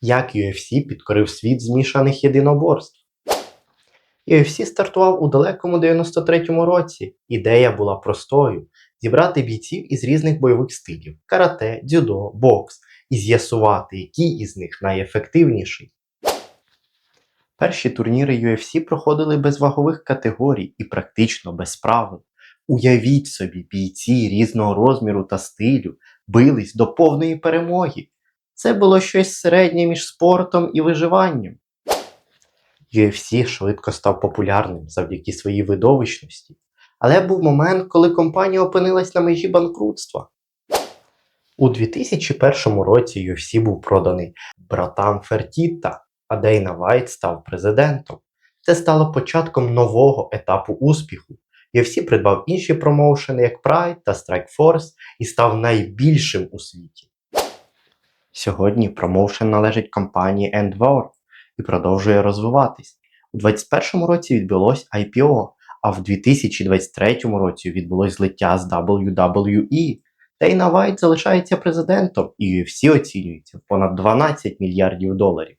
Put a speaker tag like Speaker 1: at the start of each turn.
Speaker 1: Як UFC підкорив світ змішаних єдиноборств. UFC стартував у далекому 93-му році. Ідея була простою: зібрати бійців із різних бойових стилів карате, дзюдо, бокс і з'ясувати, який із них найефективніший. Перші турніри UFC проходили без вагових категорій і практично без правил. Уявіть собі, бійці різного розміру та стилю бились до повної перемоги. Це було щось середнє між спортом і виживанням. UFC швидко став популярним завдяки своїй видовищності, але був момент, коли компанія опинилась на межі банкрутства. У 2001 році UFC був проданий братам Фертіта, а Дейна Вайт став президентом. Це стало початком нового етапу успіху. UFC придбав інші промоушени, як Pride та Strikeforce, і став найбільшим у світі. Сьогодні промоушен належить компанії Endvor і продовжує розвиватись. У 2021 році відбулось IPO, а в 2023 році відбулось злиття з WWE. Дейна Вайт залишається президентом, і UFC оцінюється в понад 12 мільярдів доларів.